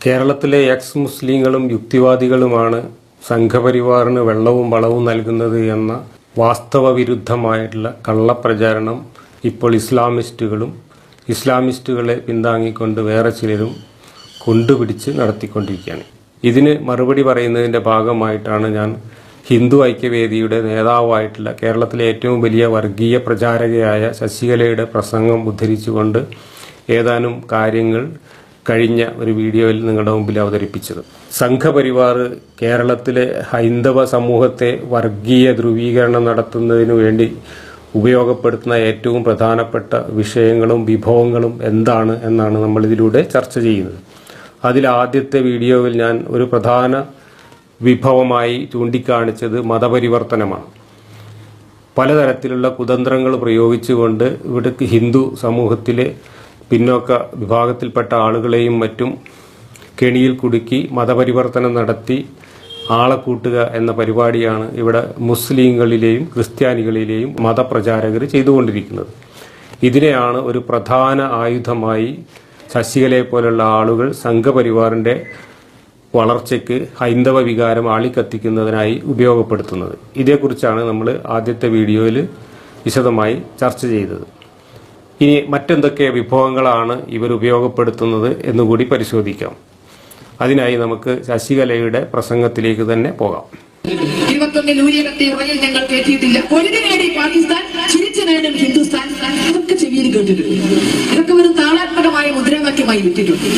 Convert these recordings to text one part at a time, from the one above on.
കേരളത്തിലെ എക്സ് മുസ്ലിങ്ങളും യുക്തിവാദികളുമാണ് സംഘപരിവാറിന് വെള്ളവും വളവും നൽകുന്നത് എന്ന വാസ്തവ വിരുദ്ധമായിട്ടുള്ള കള്ളപ്രചാരണം ഇപ്പോൾ ഇസ്ലാമിസ്റ്റുകളും ഇസ്ലാമിസ്റ്റുകളെ പിന്താങ്ങിക്കൊണ്ട് വേറെ ചിലരും കൊണ്ടുപിടിച്ച് നടത്തിക്കൊണ്ടിരിക്കുകയാണ്. ഇതിന് മറുപടി പറയുന്നതിന്റെ ഭാഗമായിട്ടാണ് ഞാൻ ഹിന്ദു ഐക്യവേദിയുടെ നേതാവായിട്ടുള്ള കേരളത്തിലെ ഏറ്റവും വലിയ വർഗീയ പ്രചാരകയായ ശശികലയുടെ പ്രസംഗം ഉദ്ധരിച്ചുകൊണ്ട് ഏതാനും കാര്യങ്ങൾ കഴിഞ്ഞ ഒരു വീഡിയോയിൽ നിങ്ങളുടെ മുമ്പിൽ അവതരിപ്പിച്ചത്. സംഘപരിവാർ കേരളത്തിലെ ഹൈന്ദവ സമൂഹത്തെ വർഗീയ ധ്രുവീകരണം നടത്തുന്നതിനു വേണ്ടി ഉപയോഗപ്പെടുത്തുന്ന ഏറ്റവും പ്രധാനപ്പെട്ട വിഷയങ്ങളും വിഭവങ്ങളും എന്താണ് എന്നാണ് നമ്മൾ ഇതിലൂടെ ചർച്ച ചെയ്യുന്നത്. അതിൽ ആദ്യത്തെ വീഡിയോയിൽ ഞാൻ ഒരു പ്രധാന വിഭവമായി ചൂണ്ടിക്കാണിച്ചത് മതപരിവർത്തനമാണ്. പലതരത്തിലുള്ള കുതന്ത്രങ്ങൾ പ്രയോഗിച്ചുകൊണ്ട് ഇവിടേക്ക് ഹിന്ദു സമൂഹത്തിലെ പിന്നോക്ക വിഭാഗത്തിൽപ്പെട്ട ആളുകളെയും മറ്റും കെണിയിൽ കുടുക്കി മതപരിവർത്തനം നടത്തി ആളെ കൂട്ടുക എന്ന പരിപാടിയാണ് ഇവിടെ മുസ്ലിങ്ങളിലെയും ക്രിസ്ത്യാനികളിലെയും മതപ്രചാരകർ ചെയ്തുകൊണ്ടിരിക്കുന്നത്. ഇതിനെയാണ് ഒരു പ്രധാന ആയുധമായി ശശികലയെ പോലുള്ള ആളുകൾ സംഘപരിവാറിന്റെ വളർച്ചയ്ക്ക് ഹൈന്ദവ വികാരം ആളിക്കത്തിക്കുന്നതിനായി ഉപയോഗപ്പെടുത്തുന്നത്. ഇതേക്കുറിച്ചാണ് നമ്മൾ ആദ്യത്തെ വീഡിയോയിൽ വിശദമായി ചർച്ച ചെയ്തത്. ഇനി മറ്റെന്തൊക്കെ വിഭവങ്ങളാണ് ഇവർ ഉപയോഗപ്പെടുത്തുന്നത് എന്നുകൂടി പരിശോധിക്കാം. അതിനായി നമുക്ക് ശശികലയുടെ പ്രസംഗത്തിലേക്ക് തന്നെ പോകാം. ഇരുപത്തൊന്നിൽ ഞങ്ങൾ പാകിസ്ഥാൻ ചിരിച്ചു ഹിന്ദുസ്ഥാൻ. ഇതൊക്കെ ചെവിയിൽ ഒരു താളാത്മകമായ മുദ്രാവാക്യമായി വിട്ടിട്ടുണ്ട്.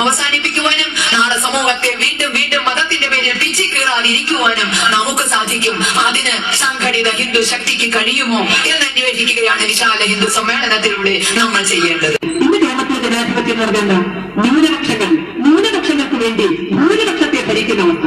മദനിമാരുടെ അവസാനിപ്പിക്കുവാനും നാളെ സമൂഹത്തെ വീണ്ടും വീണ്ടും മതത്തിന്റെ പേരിൽ പിച്ചി കീറാതിരിക്കുവാനും നമുക്ക് സാധിക്കും. അതിന് സംഘടിത ഹിന്ദു ശക്തിക്ക് കഴിയുമോ എന്ന് അന്വേഷിക്കുകയാണ് വിശാല ഹിന്ദു സമ്മേളനത്തിലൂടെ നമ്മൾ ചെയ്യേണ്ടത്. ജനാധിപത്യം? ന്യൂനപക്ഷങ്ങൾ. ന്യൂനപക്ഷങ്ങൾക്ക് വേണ്ടി ഭൂരിപക്ഷത്തെ ഭരിക്കുന്ന അവസ്ഥ.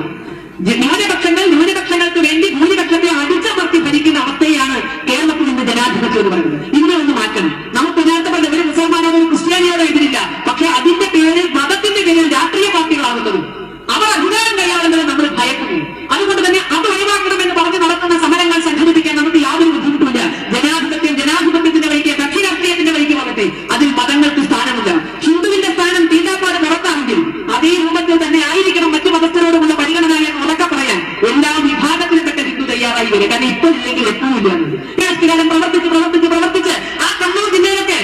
ന്യൂനപക്ഷങ്ങൾ ന്യൂനപക്ഷങ്ങൾക്ക് വേണ്ടി ഭൂരിപക്ഷത്തെ അടിച്ചമർത്തി ഭരിക്കുന്ന അവസ്ഥയാണ് കേരളത്തിൽ ഇന്ന് ജനാധിപത്യം എന്ന് പറയുന്നത് ഇതിനെ ഒന്ന് മാറ്റണം നമുക്ക് നേരത്തെ പറഞ്ഞ ഒരു മുസൽമാനോട് ഒരു ക്രിസ്ത്യാനിയോടോ എതിരില്ല പക്ഷെ അതിന്റെ പേരിൽ മതത്തിന്റെ പേരിൽ രാഷ്ട്രീയ പാർട്ടികളാകുന്നതും അവർ അധികാരം കൈയാളുന്നത് നമ്മൾ ഭയപ്പെടുന്നു അതുകൊണ്ട് തന്നെ അത് ഒഴിവാക്കണമെന്ന് പറഞ്ഞ് നടക്കുന്ന സമരങ്ങൾ സംഘടിപ്പിക്കാൻ നമുക്ക് യാതൊരു ബുദ്ധിമുട്ടില്ല ജനാധിപത്യം ജനാധിപത്യത്തിന്റെ വഴിക്ക് കക്ഷി രാഷ്ട്രീയത്തിന്റെ വഴിക്ക് പോകട്ടെ അതിൽ മതങ്ങൾക്ക് സ്ഥാനമില്ല ഹിന്ദുവിന്റെ സ്ഥാനം തീണ്ടാപ്പാട് പുറത്താണെങ്കിൽ അതേ രൂപത്തിൽ തന്നെ ആയിരിക്കണം മറ്റു മതസ്ഥരോടുമുള്ള പരിഗണന എന്ന് ഉറക്കെ പറയാൻ എല്ലാ വിഭാഗത്തിൽപ്പെട്ട ഹിന്ദു തയ്യാറായി വരും. കാരണം ഇപ്പൊ ഇല്ലെങ്കിൽ എത്തൂല്ല. രാഷ്ട്രീയകാലം പ്രവർത്തിച്ച് പ്രവർത്തിച്ച് പ്രവർത്തിച്ച്. ആ കണ്ണൂർ ജില്ലയിലൊക്കെ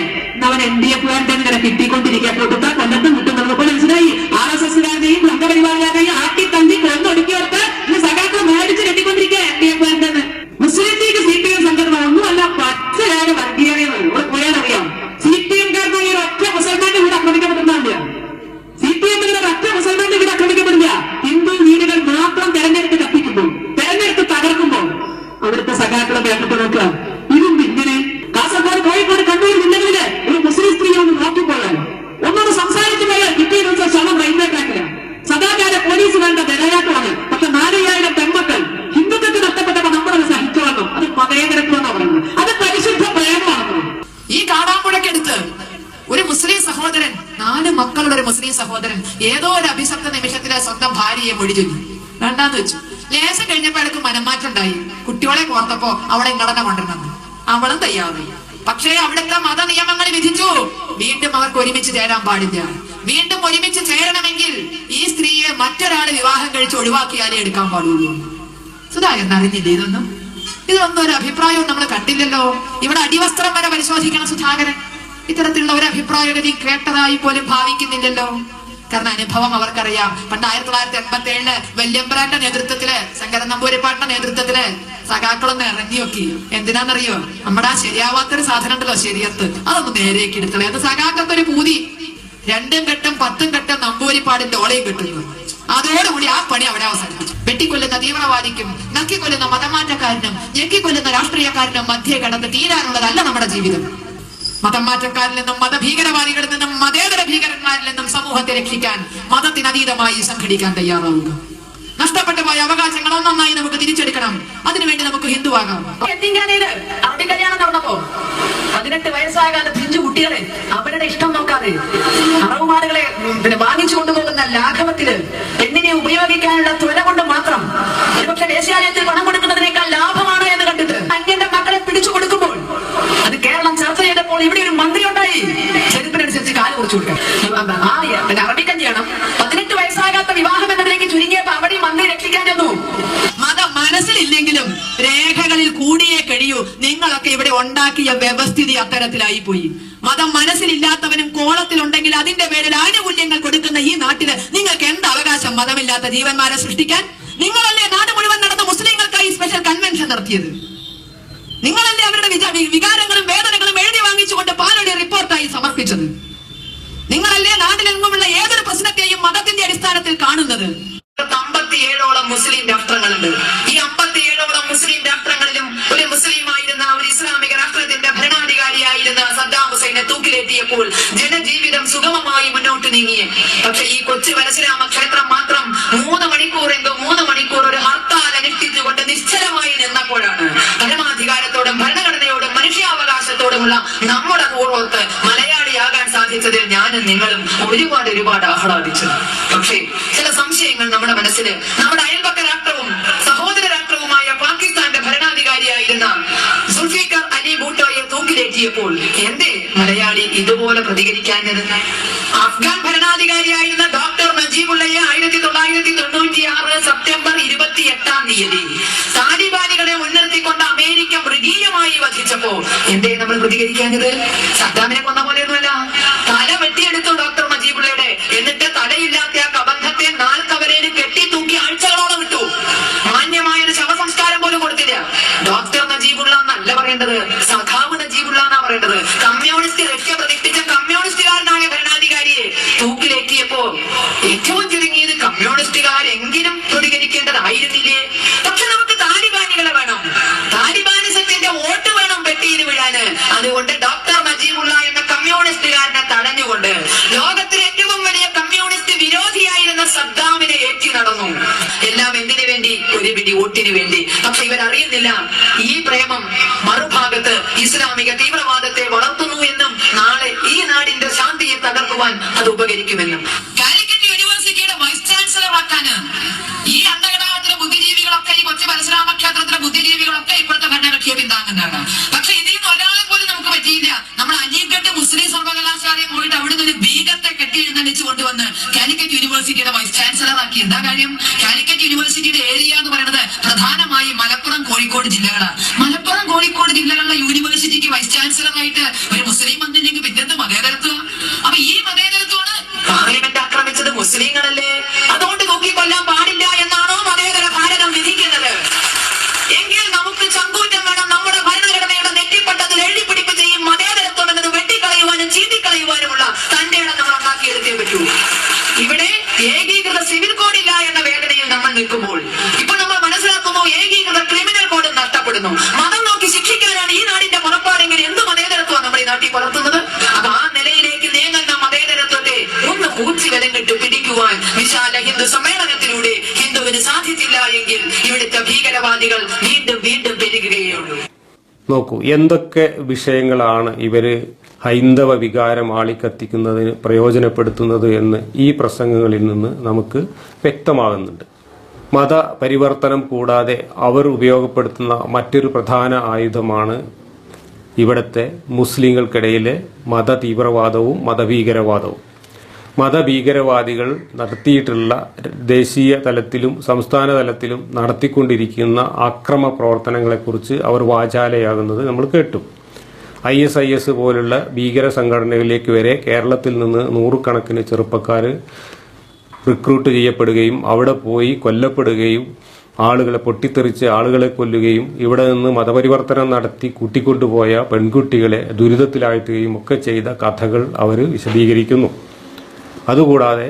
അവൻ എൻ ഡി എഫ് ഇങ്ങനെ കിട്ടിക്കൊണ്ടിരിക്കുക കൊടുത്താൽ കൊല്ലത്തും കിട്ടുന്നത് പോലെ മനസ്സിലായി. ആർ എസ് എസ്സുകാരനെയും സംഘപരിവാറുകാരെയും രണ്ട് മക്കളുടെ ഒരു മുസ്ലിം സഹോദരൻ ഏതോ ഒരു അഭിസക്ത നിമിഷത്തിലെ സ്വന്തം ഭാര്യയെ മൊഴിചൊല്ലി രണ്ടാന്ന് വെച്ചു. ലേശം കഴിഞ്ഞപ്പോ അവൾക്ക് മനംമാറ്റം ഉണ്ടായി കുട്ടികളെ കോർത്തപ്പോ അവളെ ഇങ്ങളെന്നെ കൊണ്ടുവരണം അവളും തയ്യാറായി. പക്ഷേ അവിടുത്തെ മത നിയമങ്ങൾ വിധിച്ചു. വീണ്ടും അവർക്ക് ഒരുമിച്ച് ചേരാൻ പാടില്ല. വീണ്ടും ഒരുമിച്ച് ചേരണമെങ്കിൽ ഈ സ്ത്രീയെ മറ്റൊരാൾ വിവാഹം കഴിച്ച് ഒഴിവാക്കിയാലേ എടുക്കാൻ പാടുള്ളൂ. സുധാകരൻ അറിഞ്ഞില്ലേ ഇതൊന്നും? ഇതൊന്നും ഒരു അഭിപ്രായവും നമ്മൾ കണ്ടില്ലല്ലോ. ഇവിടെ അടിവസ്ത്രം വരെ പരിശോധിക്കണം സുധാകരൻ. ഇത്തരത്തിലുള്ള ഒരു അഭിപ്രായഗതി കേട്ടതായി പോലും ഭാവിക്കുന്നില്ലല്ലോ. കാരണം അനുഭവം അവർക്കറിയാം. പണ്ട് ആയിരത്തി തൊള്ളായിരത്തി എൺപത്തി ഏഴിൽ വല്യമ്പ്രാന്റെ നേതൃത്വത്തിൽ ശങ്കരൻ നമ്പൂരിപ്പാട്ടിന്റെ നേതൃത്വത്തിൽ സഖാക്കളൊന്ന് ഇറങ്ങി നോക്കി എന്തിനാന്നറിയോ? നമ്മുടെ ആ ശരിയാവാത്തൊരു സാധനം ഉണ്ടല്ലോ ശരിയത്ത്. അതൊന്ന് നേരേക്ക് എടുത്തളെ. അത് ഒരു പൂതി. രണ്ടും ഘട്ടം പത്തും ഘട്ടം നമ്പൂരിപ്പാടിന്റെ ഓളയും കിട്ടുന്നു. അതോടുകൂടി ആ പണി അവിടെ അവസാനിപ്പിച്ചു വെട്ടിക്കൊല്ലുന്ന തീവ്രവാദിക്കും നക്കിക്കൊല്ലുന്ന മതമാറ്റക്കാരനും ഞെക്കിക്കൊല്ലുന്ന രാഷ്ട്രീയക്കാരനും മധ്യേ കടന്ന് തീരാനുള്ളതല്ല നമ്മുടെ ജീവിതം. മതം മാറ്റക്കാരിൽ നിന്നും മതഭീകരവാദികളിൽ നിന്നും മതേതര ഭീകരന്മാരിൽ നിന്നും സമൂഹത്തെ രക്ഷിക്കാൻ മതത്തിനതീതമായി സംഘടിക്കാൻ തയ്യാറാവുക. നഷ്ടപ്പെട്ടു പോയ അവകാശങ്ങൾ ഒന്നൊന്നായി നമുക്ക് തിരിച്ചെടുക്കണം. അതിനുവേണ്ടി നമുക്ക് ഹിന്ദുവാകാം. അറബി കല്യാണം നടന്നപ്പോ പതിനെട്ട് വയസ്സാകാതെ പിഞ്ചു കുട്ടികളെ അവരുടെ ഇഷ്ടം നോക്കാതെ അറവുമാടുകളെ പിന്നെ വാങ്ങിച്ചു കൊണ്ടുപോകുന്ന ലാഘവത്തിൽ പെണ്ണിനെ ഉപയോഗിക്കാനുള്ള ത്വര കൊണ്ട് മാത്രം ഒരുപക്ഷെ ദേശീയാലയത്തിൽ പണം കൊടുക്കുന്നതിനേക്കാൾ ലാഭമാണ് എന്ന് കണ്ടിട്ട് അന്യന്റെ മക്കളെ പിടിച്ചു കൊടുക്കുമ്പോൾ അത് കേരളം ചെയ്തപ്പോൾ ഇവിടെ ഒരു മന്ത്രി ഉണ്ടായി. ചെരുപ്പിനനുസരിച്ച് കാൽ കുറിച്ചു കൊടുക്കാം. ആ പിന്നെ അറബി പതിനെട്ട് വയസ്സാകാത്ത വിവാഹം എന്നതിലേക്ക് ചുരുങ്ങിയപ്പോ അവിടെ മന്ത്രി രക്ഷിക്കാൻ ചെന്നു. മതം മനസ്സിലില്ലെങ്കിലും രേഖകളിൽ കൂടിയേ കഴിയൂ. നിങ്ങളൊക്കെ ഇവിടെ ഉണ്ടാക്കിയ വ്യവസ്ഥിതി അത്തരത്തിലായി പോയി. മതം മനസ്സിലില്ലാത്തവനും കോളത്തിലുണ്ടെങ്കിൽ അതിന്റെ പേരിൽ ആനുകൂല്യങ്ങൾ കൊടുക്കുന്ന ഈ നാട്ടിൽ നിങ്ങൾക്ക് എന്ത് അവകാശം മതമില്ലാത്ത ജീവന്മാരെ സൃഷ്ടിക്കാൻ? നിങ്ങളല്ലേ നാട് മുഴുവൻ നടന്ന മുസ്ലിങ്ങൾക്കായി സ്പെഷ്യൽ കൺവെൻഷൻ നടത്തിയത്? നിങ്ങളല്ലേ അവരുടെ വികാരങ്ങളും വേദനകളും എഴുതി വാങ്ങിച്ചുകൊണ്ട് പാലടി റിപ്പോർട്ടായി സമർപ്പിച്ചത്. നിങ്ങളല്ലേ നാട്ടിലെങ്ങുമുള്ള ഏതൊരു പ്രശ്നത്തെയും മതത്തിന്റെ അടിസ്ഥാനത്തിൽ കാണുന്നത്? അമ്പത്തിയേഴോളം മുസ്ലിം രാഷ്ട്രങ്ങളുണ്ട്. ഈ അമ്പത്തിയേഴോളം മുസ്ലിം രാഷ്ട്രങ്ങളിലും ഒരു മുസ്ലിമായിരുന്ന ഒരു ഇസ്ലാമിക രാഷ്ട്രത്തിന്റെ ഭരണാധികാരിയായിരുന്ന സദ്ദാം ഹുസൈനെ തൂക്കിലേറ്റിയപ്പോൾ ജനജീവിതം സുഗമമായി മുന്നോട്ട് നീങ്ങി. പക്ഷെ ഈ കൊച്ചു പരശുരാമ ക്ഷേത്രം മാത്രം മൂന്ന് മണിക്കൂർ എന്തോ മൂന്ന് മണിക്കൂർ ഒരു ഹർത്താൽ അനുഷ്ഠിച്ചുകൊണ്ട് നിശ്ചലമായി നിന്നപ്പോഴാണ് പരമാധികാരത്തോടും ഭരണഘടനയോടും മനുഷ്യാവകാശത്തോടുമുള്ള നമ്മുടെ പൂർവത്ത് മലയാളിയാകാൻ സാധിച്ചതിൽ ഞാനും നിങ്ങളും ഒരുപാട് ഒരുപാട് ആഹ്ലാദിച്ചു. പക്ഷേ ചില സംശയങ്ങൾ നമ്മുടെ മനസ്സിൽ നമ്മുടെ അയൽപക്ക രാഷ്ട്രവും സഹോദര രാഷ്ട്രവുമായ പാകിസ്ഥാന്റെ ഭരണാധികാരിയായിരുന്ന സുൽഫിക്കർ അലി ഭൂട്ടോയെ തൂക്കിലേറ്റിയപ്പോൾ എന്തേ മലയാളി ഇതുപോലെ പ്രതികരിക്കാഞ്ഞത്? അഫ്ഗാൻ ഭരണാധികാരിയായിരുന്ന നജീബുള്ളയെ ആയിരത്തി തൊള്ളായിരത്തി തൊണ്ണൂറ്റി ആറ് സെപ്റ്റംബർ ഇരുപത്തി എട്ടാം തീയതി. താലിബാനികളെ മുൻനിർത്തിക്കൊണ്ട് അമേരിക്ക മൃഗീയമായി വധിച്ചപ്പോ എന്തേ നമ്മൾ പ്രതികരിക്കാഞ്ഞത്? സദ്ദാമിനെ കൊന്ന പോലെയൊന്നുമല്ല. തല വെട്ടിയെടുത്തു ഡോക്ടർ മജീബുള്ളയുടെ. എന്നിട്ട് തലയില്ലാത്ത ആ കബന്ധത്തെ നാൽക്കവരേന് കെട്ടി തൂക്കി ആഴ്ചകളോളം വിട്ടു മാന്യമായ ഒരു ശവസംസ്കാരം പോലും കൊടുത്തില്ല. ഡോക്ടർ നജീബുള്ള എന്നല്ല പറയേണ്ടത്. സഖാവ് നജീബുള്ള എന്നാ പറയേണ്ടത്. കമ്മ്യൂണിസ്റ്റ് രക്ഷ പ്രതിഷ്ഠിച്ച കമ്മ്യൂണിസ്റ്റുകാരനായ ഭരണാധികാരിയെ തൂക്കിലേറ്റിയപ്പോ ഏറ്റവും ചുരുങ്ങിയത് കമ്മ്യൂണിസ്റ്റുകാരെങ്കിലും പ്രതികരിക്കേണ്ടതായിരുന്നില്ലേ? വോട്ടിന് വേണ്ടി. പക്ഷെ ഇവർ അറിയുന്നില്ല. ഈ പ്രേമം മറുഭാഗത്ത് ഇസ്ലാമിക തീവ്രവാദത്തെ വളർത്തുന്നു എന്നും നാളെ ഈ നാടിന്റെ ശാന്തിയെ തകർക്കുവാൻ അത് ഉപകരിക്കുമെന്നും. യൂണിവേഴ്സിറ്റിയുടെ വൈസ് ചാൻസലർ ആക്കാന് ഈ അണ്ടകടാകത്തിലെ ബുദ്ധിജീവികളൊക്കെ ഈ കൊച്ചി പരശുരാമ ക്ഷേത്രത്തിലെ ബുദ്ധിജീവികളൊക്കെ ഇപ്പോഴത്തെ ഭരണകക്ഷിയെ പിന്താങ്ങുന്നതാണ്. പക്ഷെ ഇതിൽ നിന്ന് ഒരാളെ പോലും നമുക്ക് പറ്റിയില്ല നമ്മൾ അലീഗഡ് മുസ്ലിം സർവകലാശാലയിൽ പോയിട്ട് അവിടുന്ന് ഒരു കെട്ടി കൊണ്ടുവന്ന് കാലിക്കറ്റ് യൂണിവേഴ്സിറ്റിയുടെ വൈസ് ചാൻസലർ ആക്കി എന്താ കാര്യം? കാലിക്കറ്റ് യൂണിവേഴ്സിറ്റിയുടെ ഏരിയ എന്ന് പറയുന്നത് പ്രധാനമായും മലപ്പുറം കോഴിക്കോട് ജില്ലകളാണ്. മലപ്പുറം കോഴിക്കോട് ജില്ലകളിലെ യൂണിവേഴ്സിറ്റിക്ക് വൈസ് ചാൻസലറായിട്ട് ഒരു മുസ്ലിം മന്ത്രി പിന്നെന്ത് നോക്കൂ എന്തൊക്കെ വിഷയങ്ങളാണ് ഇവർ ഹൈന്ദവ വികാരം ആളിക്കത്തിക്കുന്നതിന് പ്രയോജനപ്പെടുത്തുന്നത് എന്ന് ഈ പ്രസംഗങ്ങളിൽ നിന്ന് നമുക്ക് വ്യക്തമാകുന്നുണ്ട്. മത പരിവർത്തനം കൂടാതെ അവർ ഉപയോഗപ്പെടുത്തുന്ന മറ്റൊരു പ്രധാന ആയുധമാണ് ഇവിടുത്തെ മുസ്ലിങ്ങൾക്കിടയിലെ മത തീവ്രവാദവും മതഭീകരവാദവും. മതഭീകരവാദികൾ നടത്തിയിട്ടുള്ള ദേശീയ തലത്തിലും സംസ്ഥാന തലത്തിലും നടത്തിക്കൊണ്ടിരിക്കുന്ന അക്രമ പ്രവർത്തനങ്ങളെക്കുറിച്ച് അവർ വാചാലയാകുന്നത് നമ്മൾ കേട്ടു. ഐ എസ് ഐ എസ് പോലുള്ള ഭീകര സംഘടനകളിലേക്ക് വരെ കേരളത്തിൽ നിന്ന് നൂറുകണക്കിന് ചെറുപ്പക്കാർ റിക്രൂട്ട് ചെയ്യപ്പെടുകയും അവിടെ പോയി കൊല്ലപ്പെടുകയും ആളുകളെ പൊട്ടിത്തെറിച്ച് ആളുകളെ കൊല്ലുകയും ഇവിടെ നിന്ന് മതപരിവർത്തനം നടത്തി കൂട്ടിക്കൊണ്ടുപോയ പെൺകുട്ടികളെ ദുരിതത്തിലാഴ്ത്തുകയും ഒക്കെ ചെയ്ത കഥകൾ അവർ വിശദീകരിക്കുന്നു. അതുകൂടാതെ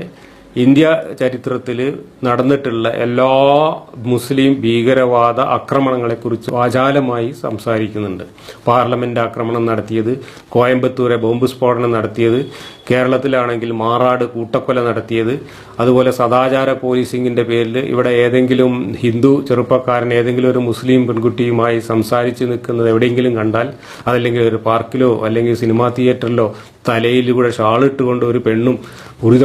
ഇന്ത്യ ചരിത്രത്തിൽ നടന്നിട്ടുള്ള എല്ലാ മുസ്ലിം ഭീകരവാദ ആക്രമണങ്ങളെക്കുറിച്ച് വാചാലമായി സംസാരിക്കുന്നുണ്ട്. പാർലമെന്റ് ആക്രമണം നടത്തിയത് കോയമ്പത്തൂരെ ബോംബ് സ്ഫോടനം നടത്തിയത് കേരളത്തിലാണെങ്കിൽ മാറാട് കൂട്ടക്കൊല നടത്തിയത് അതുപോലെ സദാചാര പോലീസിംഗിന്റെ പേരിൽ ഇവിടെ ഏതെങ്കിലും ഹിന്ദു ചെറുപ്പക്കാരൻ ഏതെങ്കിലും ഒരു മുസ്ലിം പെൺകുട്ടിയുമായി സംസാരിച്ച് നിൽക്കുന്നത് എവിടെയെങ്കിലും കണ്ടാൽ അതല്ലെങ്കിൽ ഒരു പാർക്കിലോ അല്ലെങ്കിൽ സിനിമാ തിയേറ്ററിലോ തലയിലൂടെ ഷാളിട്ടുകൊണ്ട് ഒരു പെണ്ണും ഉറി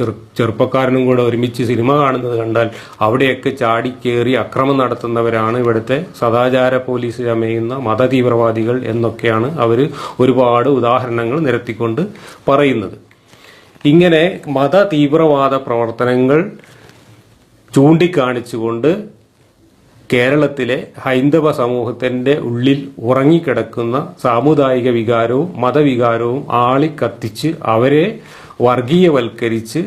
ഒരു ചെറുപ്പക്കാരനും കൂടെ ഒരുമിച്ച് സിനിമ കാണുന്നത് കണ്ടാൽ അവിടെയൊക്കെ ചാടിക്കേറി അക്രമം നടത്തുന്നവരാണ് ഇവിടുത്തെ സദാചാര പോലീസ് ചമയുന്ന മതതീവ്രവാദികൾ എന്നൊക്കെയാണ് അവർ ഒരുപാട് ഉദാഹരണങ്ങൾ നിരത്തിക്കൊണ്ട് പറയുന്നത്. ഇങ്ങനെ മത തീവ്രവാദ പ്രവർത്തനങ്ങൾ ചൂണ്ടിക്കാണിച്ചുകൊണ്ട് കേരളത്തിലെ ഹൈന്ദവ സമൂഹത്തിന്റെ ഉള്ളിൽ ഉറങ്ങിക്കിടക്കുന്ന സാമുദായിക വികാരവും മതവികാരവും ആളിക്കത്തിച്ച് അവരെ വർഗീയവൽക്കരിച്ച്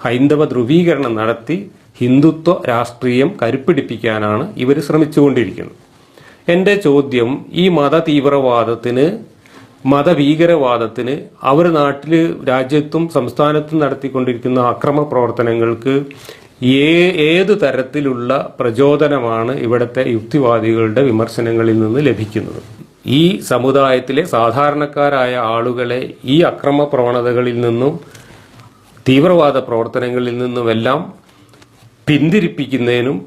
ഹൈന്ദവ ധ്രുവീകരണം നടത്തി ഹിന്ദുത്വ രാഷ്ട്രീയം കരുപ്പിടിപ്പിക്കാനാണ് ഇവർ ശ്രമിച്ചുകൊണ്ടിരിക്കുന്നത്. എന്റെ ചോദ്യം ഈ മത തീവ്രവാദത്തിന് മതഭീകരവാദത്തിന് അവർ നാട്ടിൽ രാജ്യത്തും സംസ്ഥാനത്തും നടത്തിക്കൊണ്ടിരിക്കുന്ന അക്രമ പ്രവർത്തനങ്ങൾക്ക് ഏ- ഏത് തരത്തിലുള്ള പ്രചോദനമാണ് ഇവിടുത്തെ യുക്തിവാദികളുടെ വിമർശനങ്ങളിൽ നിന്ന് ലഭിക്കുന്നത്? ഈ സമുദായത്തിലെ സാധാരണക്കാരായ ആളുകളെ ഈ അക്രമ പ്രവണതകളിൽ നിന്നും തീവ്രവാദ പ്രവർത്തനങ്ങളിൽ നിന്നുമെല്ലാം പിന്തിരിപ്പിക്കുന്നതിനും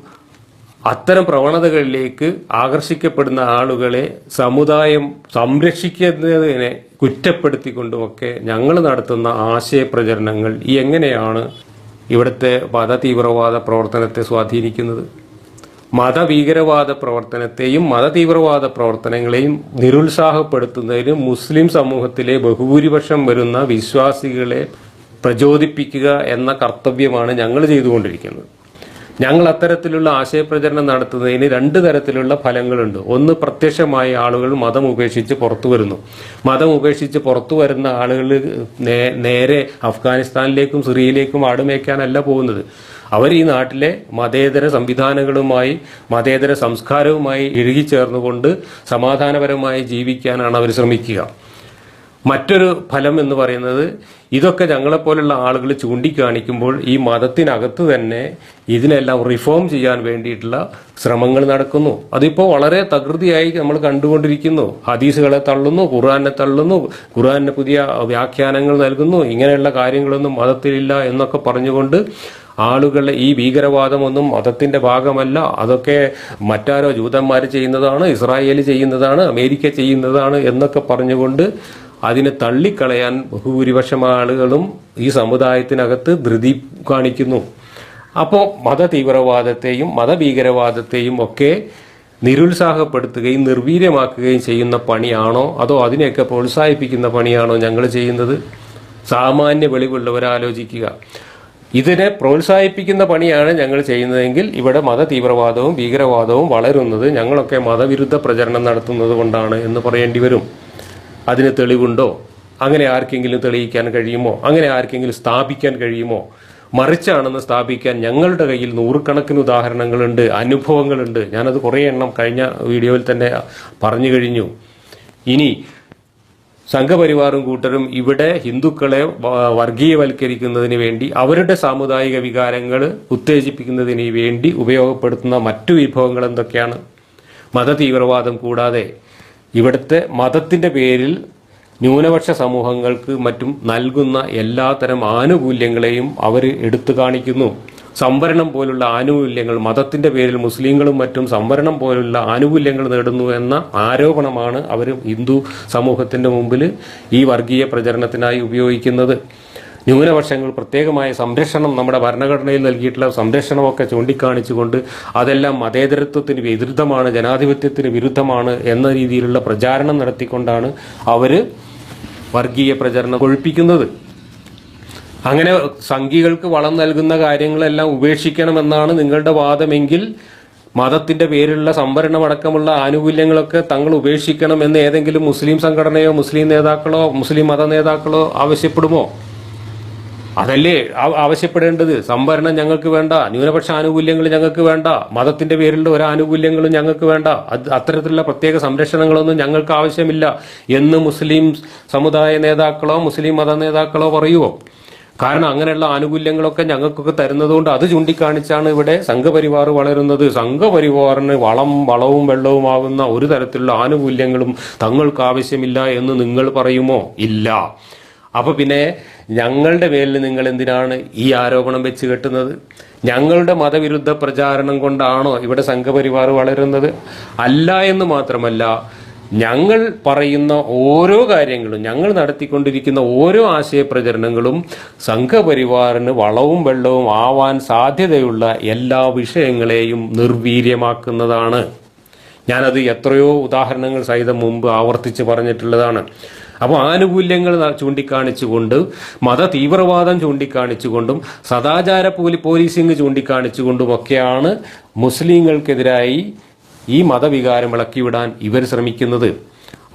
അത്തരം പ്രവണതകളിലേക്ക് ആകർഷിക്കപ്പെടുന്ന ആളുകളെ സമുദായം സംരക്ഷിക്കുന്നതിനെ കുറ്റപ്പെടുത്തിക്കൊണ്ടുമൊക്കെ ഞങ്ങൾ നടത്തുന്ന ആശയപ്രചരണങ്ങൾ എങ്ങനെയാണ് ഇവിടുത്തെ മത തീവ്രവാദ പ്രവർത്തനത്തെ സ്വാധീനിക്കുന്നത്? മതഭീകരവാദ പ്രവർത്തനത്തെയും മതതീവ്രവാദ പ്രവർത്തനങ്ങളെയും നിരുത്സാഹപ്പെടുത്തുന്നതിന് മുസ്ലിം സമൂഹത്തിലെ ബഹുഭൂരിപക്ഷം വരുന്ന വിശ്വാസികളെ പ്രചോദിപ്പിക്കുക എന്ന കർത്തവ്യമാണ് ഞങ്ങൾ ചെയ്തുകൊണ്ടിരിക്കുന്നത്. ഞങ്ങൾ അത്തരത്തിലുള്ള ആശയപ്രചരണം നടത്തുന്നതിന് രണ്ട് തരത്തിലുള്ള ഫലങ്ങളുണ്ട്. ഒന്ന് പ്രത്യക്ഷമായി ആളുകൾ മതം ഉപേക്ഷിച്ച് പുറത്തു വരുന്നു. മതം ഉപേക്ഷിച്ച് പുറത്തു വരുന്ന ആളുകൾ നേരെ അഫ്ഗാനിസ്ഥാനിലേക്കും സിറിയയിലേക്കും ആടുമേക്കാനല്ല പോകുന്നത്. അവർ ഈ നാട്ടിലെ മതേതര സംവിധാനങ്ങളുമായി മതേതര സംസ്കാരവുമായി ഇഴുകിച്ചേർന്നുകൊണ്ട് സമാധാനപരമായി ജീവിക്കാനാണ് അവർ ശ്രമിക്കുക. മറ്റൊരു ഫലം എന്ന് പറയുന്നത് ഇതൊക്കെ ഞങ്ങളെപ്പോലുള്ള ആളുകൾ ചൂണ്ടിക്കാണിക്കുമ്പോൾ ഈ മതത്തിനകത്ത് തന്നെ ഇതിനെല്ലാം റിഫോം ചെയ്യാൻ വേണ്ടിയിട്ടുള്ള ശ്രമങ്ങൾ നടക്കുന്നു. അതിപ്പോൾ വളരെ തകൃതിയായി നമ്മൾ കണ്ടുകൊണ്ടിരിക്കുന്നു. ഹദീസുകളെ തള്ളുന്നു ഖുർആനെ തള്ളുന്നു ഖുർആന് പുതിയ വ്യാഖ്യാനങ്ങൾ നൽകുന്നു ഇങ്ങനെയുള്ള കാര്യങ്ങളൊന്നും മതത്തിലില്ല എന്നൊക്കെ പറഞ്ഞുകൊണ്ട് ആളുകളെ ഈ ഭീകരവാദമൊന്നും മതത്തിന്റെ ഭാഗമല്ല. അതൊക്കെ മറ്റാരോ ജൂതന്മാർ ചെയ്യുന്നതാണ് ഇസ്രായേൽ ചെയ്യുന്നതാണ് അമേരിക്ക ചെയ്യുന്നതാണ് എന്നൊക്കെ പറഞ്ഞുകൊണ്ട് അതിനെ തള്ളിക്കളയാൻ ബഹുഭൂരിപക്ഷം ആളുകളും ഈ സമുദായത്തിനകത്ത് ധൃതി കാണിക്കുന്നു. അപ്പോൾ മത തീവ്രവാദത്തെയും മതഭീകരവാദത്തെയും ഒക്കെ നിരുത്സാഹപ്പെടുത്തുകയും നിർവീര്യമാക്കുകയും ചെയ്യുന്ന പണിയാണോ? അതോ അതിനെയൊക്കെ പ്രോത്സാഹിപ്പിക്കുന്ന പണിയാണോ ഞങ്ങൾ ചെയ്യുന്നത്? സാമാന്യ വെളിവുള്ളവർ ആലോചിക്കുക ഇതിനെ പ്രോത്സാഹിപ്പിക്കുന്ന പണിയാണ് ഞങ്ങൾ ചെയ്യുന്നതെങ്കിൽ ഇവിടെ മത തീവ്രവാദവും ഭീകരവാദവും വളരുന്നത് ഞങ്ങളൊക്കെ മതവിരുദ്ധ പ്രചരണം നടത്തുന്നത് കൊണ്ടാണ് എന്ന് പറയേണ്ടി വരും. അതിന് തെളിവുണ്ടോ? അങ്ങനെ ആർക്കെങ്കിലും തെളിയിക്കാൻ കഴിയുമോ? അങ്ങനെ ആർക്കെങ്കിലും സ്ഥാപിക്കാൻ കഴിയുമോ? മറിച്ചാണെന്ന് സ്ഥാപിക്കാൻ ഞങ്ങളുടെ കയ്യിൽ നൂറുകണക്കിന് ഉദാഹരണങ്ങളുണ്ട് അനുഭവങ്ങളുണ്ട്. ഞാനത് കുറേ എണ്ണം കഴിഞ്ഞ വീഡിയോയിൽ തന്നെ പറഞ്ഞു കഴിഞ്ഞു. ഇനി സംഘപരിവാറും കൂട്ടരും ഇവിടെ ഹിന്ദുക്കളെ വർഗീയവൽക്കരിക്കുന്നതിന് വേണ്ടി അവരുടെ സാമുദായിക വികാരങ്ങൾ ഉത്തേജിപ്പിക്കുന്നതിന് വേണ്ടി ഉപയോഗപ്പെടുത്തുന്ന മറ്റു വിഭവങ്ങൾ എന്തൊക്കെയാണ്? മതതീവ്രവാദം കൂടാതെ ഇവിടുത്തെ മതത്തിന്റെ പേരിൽ ന്യൂനപക്ഷ സമൂഹങ്ങൾക്ക് മറ്റും നൽകുന്ന എല്ലാത്തരം ആനുകൂല്യങ്ങളെയും അവർ എടുത്തു കാണിക്കുന്നു. സംവരണം പോലുള്ള ആനുകൂല്യങ്ങൾ മതത്തിന്റെ പേരിൽ മുസ്ലിങ്ങളും മറ്റും സംവരണം പോലുള്ള ആനുകൂല്യങ്ങൾ നേടുന്നു എന്ന ആരോപണമാണ് അവർ ഹിന്ദു സമൂഹത്തിന്റെ മുമ്പിൽ ഈ വർഗീയ പ്രചരണത്തിനായി ഉപയോഗിക്കുന്നത്. ന്യൂനപക്ഷങ്ങൾ പ്രത്യേകമായ സംരക്ഷണം നമ്മുടെ ഭരണഘടനയിൽ നൽകിയിട്ടുള്ള സംരക്ഷണമൊക്കെ ചൂണ്ടിക്കാണിച്ചുകൊണ്ട് അതെല്ലാം മതേതരത്വത്തിന് വിരുദ്ധമാണ് ജനാധിപത്യത്തിന് വിരുദ്ധമാണ് എന്ന രീതിയിലുള്ള പ്രചാരണം നടത്തിക്കൊണ്ടാണ് അവർ വർഗീയ പ്രചരണം കൊഴിപ്പിക്കുന്നത്. അങ്ങനെ സംഘികൾക്ക് വളം നൽകുന്ന കാര്യങ്ങളെല്ലാം ഉപേക്ഷിക്കണമെന്നാണ് നിങ്ങളുടെ വാദമെങ്കിൽ മതത്തിന്റെ പേരിലുള്ള സംവരണമടക്കമുള്ള ആനുകൂല്യങ്ങളൊക്കെ തങ്ങൾ ഉപേക്ഷിക്കണം എന്ന് ഏതെങ്കിലും മുസ്ലിം സംഘടനയോ മുസ്ലിം നേതാക്കളോ മുസ്ലിം മത നേതാക്കളോ ആവശ്യപ്പെടുമോ? അതല്ലേ ആവശ്യപ്പെടേണ്ടത്? സംവരണം ഞങ്ങൾക്ക് വേണ്ട ന്യൂനപക്ഷ ആനുകൂല്യങ്ങൾ ഞങ്ങൾക്ക് വേണ്ട മതത്തിന്റെ പേരിലുള്ള ഒരു ആനുകൂല്യങ്ങളും ഞങ്ങൾക്ക് വേണ്ട അത് അത്തരത്തിലുള്ള പ്രത്യേക സംരക്ഷണങ്ങളൊന്നും ഞങ്ങൾക്ക് ആവശ്യമില്ല എന്ന് മുസ്ലിം സമുദായ നേതാക്കളോ മുസ്ലിം മത നേതാക്കളോ പറയുമോ കാരണം അങ്ങനെയുള്ള ആനുകൂല്യങ്ങളൊക്കെ ഞങ്ങൾക്കൊക്കെ തരുന്നതുകൊണ്ട് അത് ചൂണ്ടിക്കാണിച്ചാണ് ഇവിടെ സംഘപരിവാർ വളരുന്നത്. സംഘപരിവാറിന് വളം വളവും വെള്ളവുമാകുന്ന ഒരു തരത്തിലുള്ള ആനുകൂല്യങ്ങളും തങ്ങൾക്ക് ആവശ്യമില്ല എന്ന് നിങ്ങൾ പറയുമോ? ഇല്ല. അപ്പൊ പിന്നെ ഞങ്ങളുടെ പേരിൽ നിങ്ങൾ എന്തിനാണ് ഈ ആരോപണം വെച്ച് കെട്ടുന്നത്? ഞങ്ങളുടെ മതവിരുദ്ധ പ്രചാരണം കൊണ്ടാണോ ഇവിടെ സംഘപരിവാർ വളരുന്നത്? അല്ല എന്ന് മാത്രമല്ല ഞങ്ങൾ പറയുന്ന ഓരോ കാര്യങ്ങളും ഞങ്ങൾ നടത്തിക്കൊണ്ടിരിക്കുന്ന ഓരോ ആശയപ്രചരണങ്ങളും സംഘപരിവാറിന് വളവും വെള്ളവും ആവാൻ സാധ്യതയുള്ള എല്ലാ വിഷയങ്ങളെയും നിർവീര്യമാക്കുന്നതാണ്. ഞാനത് എത്രയോ ഉദാഹരണങ്ങൾ സഹിതം മുമ്പ് ആവർത്തിച്ച് പറഞ്ഞിട്ടുള്ളതാണ്. അപ്പോൾ ആനുകൂല്യങ്ങൾ ചൂണ്ടിക്കാണിച്ചുകൊണ്ട് മത തീവ്രവാദം ചൂണ്ടിക്കാണിച്ചുകൊണ്ടും സദാചാര പോലി പോലീസിംഗ് ചൂണ്ടിക്കാണിച്ചുകൊണ്ടുമൊക്കെയാണ് മുസ്ലിങ്ങൾക്കെതിരായി ഈ മതവികാരം ഇളക്കിവിടാൻ ഇവർ ശ്രമിക്കുന്നത്.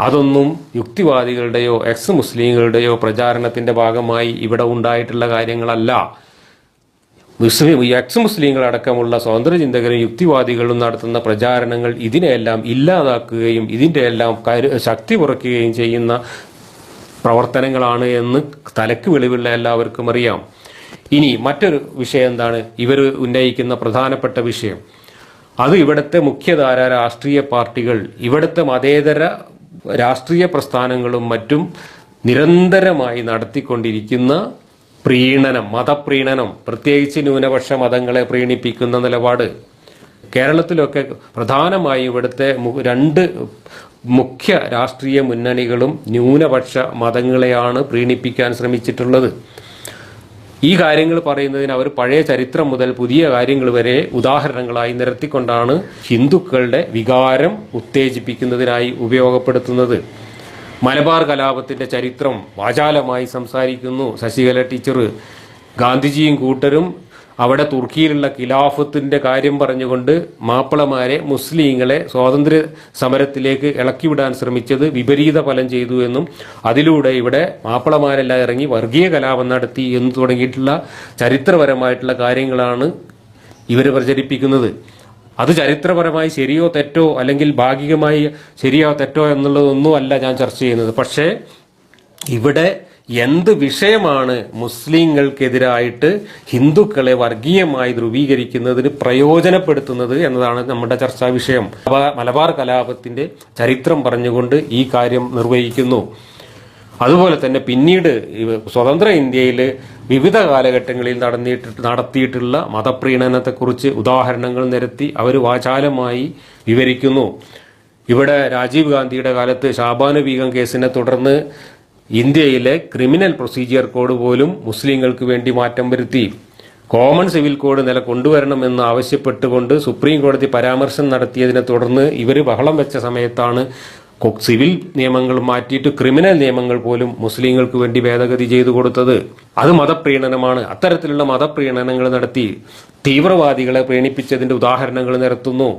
അതൊന്നും യുക്തിവാദികളുടെയോ എക്സ് മുസ്ലിങ്ങളുടെയോ പ്രചാരണത്തിന്റെ ഭാഗമായി ഇവിടെ ഉണ്ടായിട്ടുള്ള കാര്യങ്ങളല്ല. മുസ്ലിം എക്സ് മുസ്ലിങ്ങളടക്കമുള്ള സ്വതന്ത്ര ചിന്തകരും യുക്തിവാദികളും നടത്തുന്ന പ്രചാരണങ്ങൾ ഇതിനെയെല്ലാം ഇല്ലാതാക്കുകയും ഇതിന്റെ എല്ലാം ശക്തി കുറയ്ക്കുകയും ചെയ്യുന്ന പ്രവർത്തനങ്ങളാണ് എന്ന് തലക്ക് വെളിവുള്ള എല്ലാവർക്കും അറിയാം. ഇനി മറ്റൊരു വിഷയം എന്താണ്? ഇവർ ഉന്നയിക്കുന്ന പ്രധാനപ്പെട്ട വിഷയം. അത് ഇവിടുത്തെ മുഖ്യധാര രാഷ്ട്രീയ പാർട്ടികൾ ഇവിടുത്തെ മതേതര രാഷ്ട്രീയ പ്രസ്ഥാനങ്ങളും മറ്റും നിരന്തരമായി നടത്തിക്കൊണ്ടിരിക്കുന്ന പ്രീണനം മതപ്രീണനം പ്രത്യേകിച്ച് ന്യൂനപക്ഷ മതങ്ങളെ പ്രീണിപ്പിക്കുന്ന നിലപാട്. കേരളത്തിലൊക്കെ പ്രധാനമായും ഇവിടുത്തെ രണ്ട് മുഖ്യ രാഷ്ട്രീയ മുന്നണികളും ന്യൂനപക്ഷ മതങ്ങളെയാണ് പ്രീണിപ്പിക്കാൻ ശ്രമിച്ചിട്ടുള്ളത്. ഈ കാര്യങ്ങൾ പറയുന്നതിന് അവർ പഴയ ചരിത്രം മുതൽ പുതിയ കാര്യങ്ങൾ വരെ ഉദാഹരണങ്ങളായി നിരത്തിക്കൊണ്ടാണ് ഹിന്ദുക്കളുടെ വികാരം ഉത്തേജിപ്പിക്കുന്നതിനായി ഉപയോഗപ്പെടുത്തുന്നത്. മലബാർ കലാപത്തിന്റെ ചരിത്രം വാചാലമായി സംസാരിക്കുന്നു ശശികല ടീച്ചർ ഗാന്ധിജിയും കൂട്ടരും അവിടെ തുർക്കിയിലുള്ള ഖിലാഫത്തിന്റെ കാര്യം പറഞ്ഞുകൊണ്ട് മാപ്പിളമാരെ മുസ്ലിങ്ങളെ സ്വാതന്ത്ര്യ സമരത്തിലേക്ക് ഇളക്കിവിടാൻ ശ്രമിച്ചത് വിപരീത ഫലം ചെയ്തു എന്നും അതിലൂടെ ഇവിടെ മാപ്പിളമാരെല്ലാം ഇറങ്ങി വർഗീയ കലാപം നടത്തി എന്ന് തുടങ്ങിയിട്ടുള്ള ചരിത്രപരമായിട്ടുള്ള കാര്യങ്ങളാണ് ഇവർ പ്രചരിപ്പിക്കുന്നത്. അത് ചരിത്രപരമായി ശരിയോ തെറ്റോ അല്ലെങ്കിൽ ഭാഗികമായി ശരിയോ തെറ്റോ എന്നുള്ളതൊന്നും അല്ല ഞാൻ ചർച്ച ചെയ്യുന്നത്. പക്ഷേ ഇവിടെ എന്ത് വിഷയമാണ് മുസ്ലിങ്ങൾക്കെതിരായിട്ട് ഹിന്ദുക്കളെ വർഗീയമായി ധ്രുവീകരിക്കുന്നതിന് പ്രയോജനപ്പെടുത്തുന്നത് എന്നതാണ് നമ്മുടെ ചർച്ചാ വിഷയം. മലബാർ കലാപത്തിന്റെ ചരിത്രം പറഞ്ഞുകൊണ്ട് ഈ കാര്യം നിർവഹിക്കുന്നു. അതുപോലെ തന്നെ പിന്നീട് സ്വതന്ത്ര ഇന്ത്യയിൽ വിവിധ കാലഘട്ടങ്ങളിൽ നടന്നിട്ട് നടത്തിയിട്ടുള്ള മതപ്രീണനത്തെക്കുറിച്ച് ഉദാഹരണങ്ങൾ നിരത്തി അവർ വാചാലമായി വിവരിക്കുന്നു. ഇവിടെ രാജീവ് ഗാന്ധിയുടെ കാലത്ത് ഷാബാനു ബീഗം കേസിനെ തുടർന്ന് ഇന്ത്യയിലെ ക്രിമിനൽ പ്രൊസീജിയർ കോഡ് പോലും മുസ്ലിങ്ങൾക്ക് വേണ്ടി മാറ്റം വരുത്തി. കോമൺ സിവിൽ കോഡ് നില കൊണ്ടുവരണമെന്ന് ആവശ്യപ്പെട്ടുകൊണ്ട് സുപ്രീം കോടതി പരാമർശം നടത്തിയതിനെ തുടർന്ന് ഇവർ ബഹളം വെച്ച സമയത്താണ് സിവിൽ നിയമങ്ങൾ മാറ്റിയിട്ട് ക്രിമിനൽ നിയമങ്ങൾ പോലും മുസ്ലിങ്ങൾക്ക് വേണ്ടി ഭേദഗതി ചെയ്തു കൊടുത്തത്. അത് മതപ്രീണനമാണ്. അത്തരത്തിലുള്ള മതപ്രീണനങ്ങൾ നടത്തി തീവ്രവാദികളെ പ്രീണിപ്പിച്ചതിന്റെ ഉദാഹരണങ്ങൾ നിരത്തുന്നു.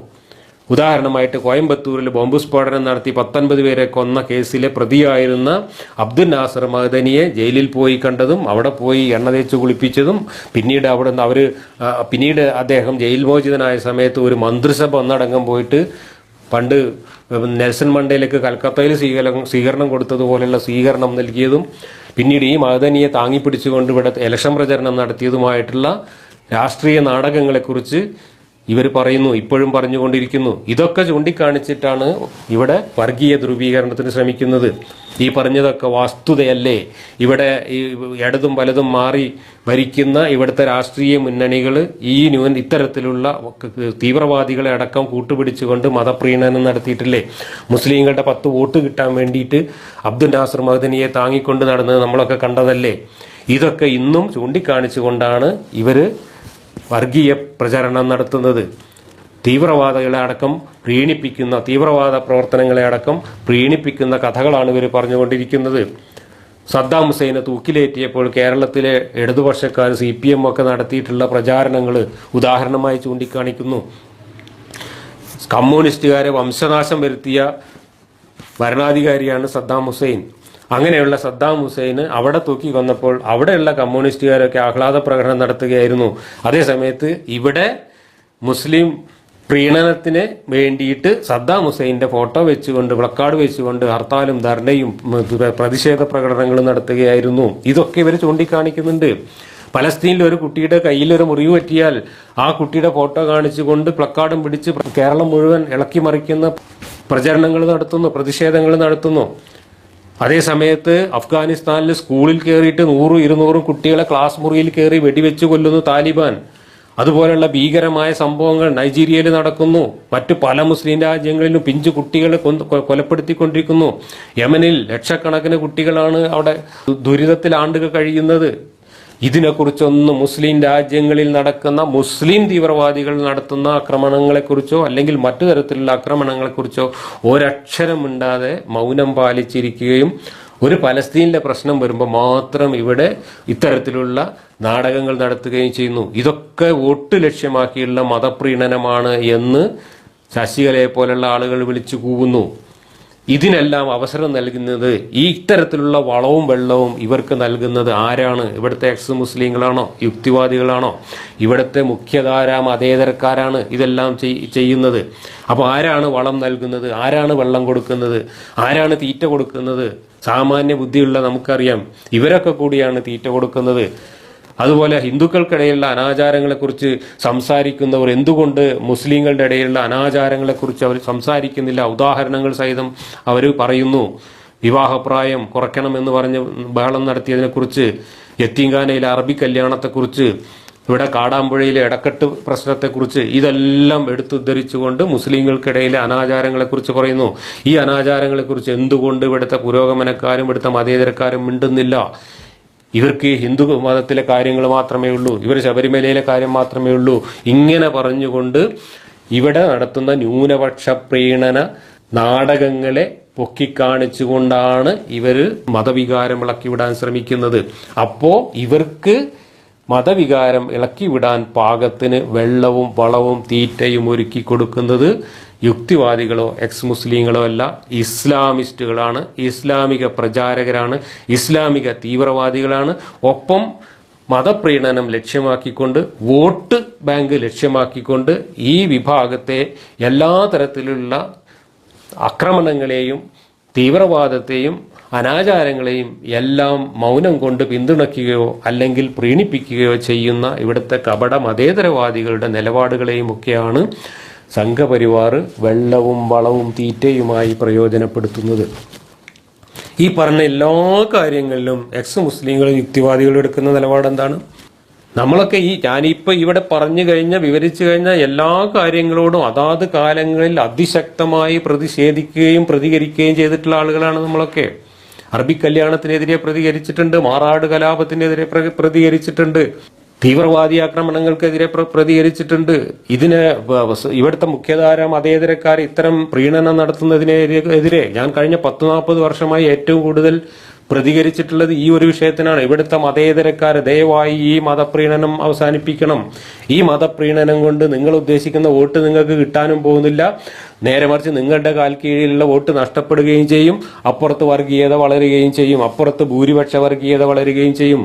ഉദാഹരണമായിട്ട് കോയമ്പത്തൂരിൽ ബോംബ് സ്ഫോടനം നടത്തി പത്തൊൻപത് പേരെ കൊന്ന കേസിലെ പ്രതിയായിരുന്ന അബ്ദുൽ നാസർ മദനിയെ ജയിലിൽ പോയി കണ്ടതും അവിടെ പോയി എണ്ണ തേച്ച് കുളിപ്പിച്ചതും പിന്നീട് അവിടെ നിന്ന് അവർ പിന്നീട് അദ്ദേഹം ജയിൽ മോചിതനായ സമയത്ത് ഒരു മന്ത്രിസഭ ഒന്നടങ്കം പോയിട്ട് പണ്ട് നെൽസൺ മണ്ടയിലേക്ക് കൽക്കത്തയിൽ സ്വീകരണം സ്വീകരണം കൊടുത്തതുപോലെയുള്ള സ്വീകരണം നൽകിയതും പിന്നീട് ഈ മദനിയെ താങ്ങിപ്പിടിച്ചുകൊണ്ട് ഇവിടെ ഇലക്ഷൻ പ്രചരണം നടത്തിയതുമായിട്ടുള്ള രാഷ്ട്രീയ നാടകങ്ങളെക്കുറിച്ച് ഇവർ പറയുന്നു ഇപ്പോഴും പറഞ്ഞുകൊണ്ടിരിക്കുന്നു. ഇതൊക്കെ ചൂണ്ടിക്കാണിച്ചിട്ടാണ് ഇവിടെ വർഗീയ ധ്രുവീകരണത്തിന് ശ്രമിക്കുന്നത്. ഈ പറഞ്ഞതൊക്കെ വസ്തുതയല്ലേ? ഇവിടെ ഈ ഇടതും വലതും മാറി ഭരിക്കുന്ന ഇവിടുത്തെ രാഷ്ട്രീയ മുന്നണികൾ ഈ ന്യൂൻ ഇത്തരത്തിലുള്ള തീവ്രവാദികളെ അടക്കം കൂട്ടുപിടിച്ചുകൊണ്ട് മതപ്രീണനം നടത്തിയിട്ടില്ലേ? മുസ്ലിങ്ങളുടെ പത്ത് വോട്ട് കിട്ടാൻ വേണ്ടിയിട്ട് അബ്ദുൽ നാസർ മഹദനിയെ താങ്ങിക്കൊണ്ട് നടന്നത് നമ്മളൊക്കെ കണ്ടതല്ലേ? ഇതൊക്കെ ഇന്നും ചൂണ്ടിക്കാണിച്ചുകൊണ്ടാണ് ഇവർ വർഗീയ പ്രചരണം നടത്തുന്നത്. തീവ്രവാദികളെ അടക്കം പ്രീണിപ്പിക്കുന്ന തീവ്രവാദ പ്രവർത്തനങ്ങളെ അടക്കം പ്രീണിപ്പിക്കുന്ന കഥകളാണ് ഇവർ പറഞ്ഞുകൊണ്ടിരിക്കുന്നത്. സദ്ദാം ഹുസൈനെ തൂക്കിലേറ്റിയപ്പോൾ കേരളത്തിലെ ഇടതുപക്ഷക്കാർ സി പി എം ഒക്കെ നടത്തിയിട്ടുള്ള പ്രചാരണങ്ങൾ ഉദാഹരണമായി ചൂണ്ടിക്കാണിക്കുന്നു. കമ്മ്യൂണിസ്റ്റുകാരെ വംശനാശം വരുത്തിയ ഭരണാധികാരിയാണ് സദ്ദാം ഹുസൈൻ. അങ്ങനെയുള്ള സദ്ദാം ഹുസൈന് അവിടെ തൂക്കി കൊന്നപ്പോൾ അവിടെയുള്ള കമ്മ്യൂണിസ്റ്റുകാരൊക്കെ ആഹ്ലാദ പ്രകടനം നടത്തുകയായിരുന്നു. അതേസമയത്ത് ഇവിടെ മുസ്ലിം പ്രീണനത്തിന് വേണ്ടിയിട്ട് സദ്ദാം ഹുസൈന്റെ ഫോട്ടോ വെച്ചുകൊണ്ട് പ്ലക്കാർഡ് വെച്ചുകൊണ്ട് ഹർത്താലും ധർണയും പ്രതിഷേധ പ്രകടനങ്ങളും നടത്തുകയായിരുന്നു. ഇതൊക്കെ ഇവർ ചൂണ്ടിക്കാണിക്കുന്നുണ്ട്. പലസ്തീനിൽ ഒരു കുട്ടിയുടെ കയ്യിൽ ഒരു മുറിവ് പറ്റിയാൽ ആ കുട്ടിയുടെ ഫോട്ടോ കാണിച്ചുകൊണ്ട് പ്ലക്കാർഡും പിടിച്ച് കേരളം മുഴുവൻ ഇളക്കി മറിക്കുന്ന പ്രചരണങ്ങൾ നടത്തുന്നു പ്രതിഷേധങ്ങൾ നടത്തുന്നു. അതേ സമയത്ത് അഫ്ഗാനിസ്ഥാനിൽ സ്കൂളിൽ കയറിയിട്ട് നൂറും ഇരുന്നൂറും കുട്ടികളെ ക്ലാസ് മുറിയിൽ കയറി വെടിവെച്ച് കൊല്ലുന്നു താലിബാൻ. അതുപോലെയുള്ള ഭീകരമായ സംഭവങ്ങൾ നൈജീരിയയിൽ നടക്കുന്നു. മറ്റു പല മുസ്ലിം രാജ്യങ്ങളിലും പിഞ്ചു കുട്ടികളെ കൊലപ്പെടുത്തിക്കൊണ്ടിരിക്കുന്നു. യമനിൽ ലക്ഷക്കണക്കിന് കുട്ടികളാണ് അവിടെ ദുരിതത്തിൽ ആണ്ടുകൾ കഴിയുന്നത്. ഇതിനെക്കുറിച്ചൊന്നും മുസ്ലിം രാജ്യങ്ങളിൽ നടക്കുന്ന മുസ്ലിം തീവ്രവാദികൾ നടത്തുന്ന ആക്രമണങ്ങളെക്കുറിച്ചോ അല്ലെങ്കിൽ മറ്റു തരത്തിലുള്ള ആക്രമണങ്ങളെക്കുറിച്ചോ ഒരക്ഷരം മിണ്ടാതെ മൗനം പാലിച്ചിരിക്കുകയും ഒരു പലസ്തീനിലെ പ്രശ്നം വരുമ്പോൾ മാത്രം ഇവിടെ ഇത്തരത്തിലുള്ള നാടകങ്ങൾ നടത്തുകയും ചെയ്യുന്നു. ഇതൊക്കെ വോട്ട് ലക്ഷ്യമാക്കിയുള്ള മതപ്രീണനമാണ് എന്ന് ശശികലയെ പോലുള്ള ആളുകൾ വിളിച്ചു കൂവുന്നു. ഇതിനെല്ലാം അവസരം നൽകുന്നത് ഈ ഇത്തരത്തിലുള്ള വളവും വെള്ളവും ഇവർക്ക് നൽകുന്നത് ആരാണ്? ഇവിടുത്തെ എക്സ് മുസ്ലിങ്ങളാണോ? യുക്തിവാദികളാണോ? ഇവിടുത്തെ മുഖ്യധാര മതേതരക്കാരാണ് ഇതെല്ലാം ചെയ്യുന്നത്. അപ്പോൾ ആരാണ് വളം നൽകുന്നത്? ആരാണ് വെള്ളം കൊടുക്കുന്നത്? ആരാണ് തീറ്റ കൊടുക്കുന്നത്? സാമാന്യ ബുദ്ധിയുള്ള നമുക്കറിയാം. ഇവരൊക്കെ കൂടിയാണ് തീറ്റ കൊടുക്കുന്നത്. അതുപോലെ ഹിന്ദുക്കൾക്കിടയിലുള്ള അനാചാരങ്ങളെക്കുറിച്ച് സംസാരിക്കുന്നവർ എന്തുകൊണ്ട് മുസ്ലിങ്ങളുടെ ഇടയിലുള്ള അനാചാരങ്ങളെക്കുറിച്ച് അവർ സംസാരിക്കുന്നില്ല? ഉദാഹരണങ്ങൾ സഹിതം അവർ പറയുന്നു വിവാഹപ്രായം കുറയ്ക്കണമെന്ന് പറഞ്ഞ് ബഹളം നടത്തിയതിനെക്കുറിച്ച് യത്തീങ്കാനയിലെ അറബി കല്യാണത്തെക്കുറിച്ച് ഇവിടെ കാടാമ്പുഴയിലെ ഇടക്കെട്ട് പ്രശ്നത്തെക്കുറിച്ച് ഇതെല്ലാം എടുത്തുദ്ധരിച്ചുകൊണ്ട് മുസ്ലിങ്ങൾക്കിടയിലെ അനാചാരങ്ങളെക്കുറിച്ച് പറയുന്നു. ഈ അനാചാരങ്ങളെക്കുറിച്ച് എന്തുകൊണ്ട് ഇവിടുത്തെ പുരോഗമനക്കാരും ഇവിടുത്തെ മതേതരക്കാരും മിണ്ടുന്നില്ല? ഇവർക്ക് ഹിന്ദു മതത്തിലെ കാര്യങ്ങൾ മാത്രമേ ഉള്ളൂ ഇവർ ശബരിമലയിലെ കാര്യം മാത്രമേ ഉള്ളൂ. ഇങ്ങനെ പറഞ്ഞുകൊണ്ട് ഇവിടെ നടത്തുന്ന ന്യൂനപക്ഷ പ്രീണന നാടകങ്ങളെ പൊക്കിക്കാണിച്ചുകൊണ്ടാണ് ഇവർ മതവികാരം ഇളക്കിവിടാൻ ശ്രമിക്കുന്നത്. അപ്പോൾ ഇവർക്ക് മതവികാരം ഇളക്കിവിടാൻ പാകത്തിന് വെള്ളവും വളവും തീറ്റയും ഒരുക്കി കൊടുക്കുന്നത് യുക്തിവാദികളോ എക്സ് മുസ്ലിങ്ങളോ അല്ല ഇസ്ലാമിസ്റ്റുകളാണ് ഇസ്ലാമിക പ്രചാരകരാണ് ഇസ്ലാമിക തീവ്രവാദികളാണ്. ഒപ്പം മതപ്രീണനം ലക്ഷ്യമാക്കിക്കൊണ്ട് വോട്ട് ബാങ്ക് ലക്ഷ്യമാക്കിക്കൊണ്ട് ഈ വിഭാഗത്തെ എല്ലാ തരത്തിലുള്ള ആക്രമണങ്ങളെയും തീവ്രവാദത്തെയും അനാചാരങ്ങളെയും എല്ലാം മൗനം കൊണ്ട് പിന്തുണയ്ക്കുകയോ അല്ലെങ്കിൽ പ്രീണിപ്പിക്കുകയോ ചെയ്യുന്ന ഇവിടുത്തെ കപട മതേതരവാദികളുടെ നിലപാടുകളെയും ഒക്കെയാണ് സംഘപരിവാർ വെള്ളവും വളവും തീറ്റയുമായി പ്രയോജനപ്പെടുത്തുന്നത്. ഈ പറഞ്ഞ എല്ലാ കാര്യങ്ങളിലും എക്സ് മുസ്ലിങ്ങളും യുക്തിവാദികളും എടുക്കുന്ന നിലപാട് എന്താണ് നമ്മളൊക്കെ ഈ ഞാനിപ്പോൾ ഇവിടെ പറഞ്ഞു കഴിഞ്ഞ വിവരിച്ചു കഴിഞ്ഞ എല്ലാ കാര്യങ്ങളോടും അതാത് കാലങ്ങളിൽ അതിശക്തമായി പ്രതിഷേധിക്കുകയും പ്രതികരിക്കുകയും ചെയ്തിട്ടുള്ള ആളുകളാണ് നമ്മളൊക്കെ. അറബി കല്യാണത്തിനെതിരെ പ്രതികരിച്ചിട്ടുണ്ട് മാറാട് കലാപത്തിനെതിരെ പ്രതികരിച്ചിട്ടുണ്ട് തീവ്രവാദി ആക്രമണങ്ങൾക്കെതിരെ പ്രതികരിച്ചിട്ടുണ്ട്. ഇതിന് ഇവിടുത്തെ മുഖ്യധാര മതേതരക്കാർ ഇത്തരം പ്രീണനം നടത്തുന്നതിനെതിരെ ഞാൻ കഴിഞ്ഞ പത്ത് നാൽപ്പത് വർഷമായി ഏറ്റവും കൂടുതൽ പ്രതികരിച്ചിട്ടുള്ളത് ഈ ഒരു വിഷയത്തിനാണ്. ഇവിടുത്തെ മതേതരക്കാർ ദയവായി ഈ മതപ്രീണനം അവസാനിപ്പിക്കണം. ഈ മതപ്രീണനം കൊണ്ട് നിങ്ങൾ ഉദ്ദേശിക്കുന്ന വോട്ട് നിങ്ങൾക്ക് കിട്ടാനും പോകുന്നില്ല. നേരെ മറിച്ച് നിങ്ങളുടെ കാൽ കീഴിലുള്ള വോട്ട് നഷ്ടപ്പെടുകയും ചെയ്യും. അപ്പുറത്ത് വർഗീയത വളരുകയും ചെയ്യും. അപ്പുറത്ത് ഭൂരിപക്ഷ വർഗീയത വളരുകയും ചെയ്യും.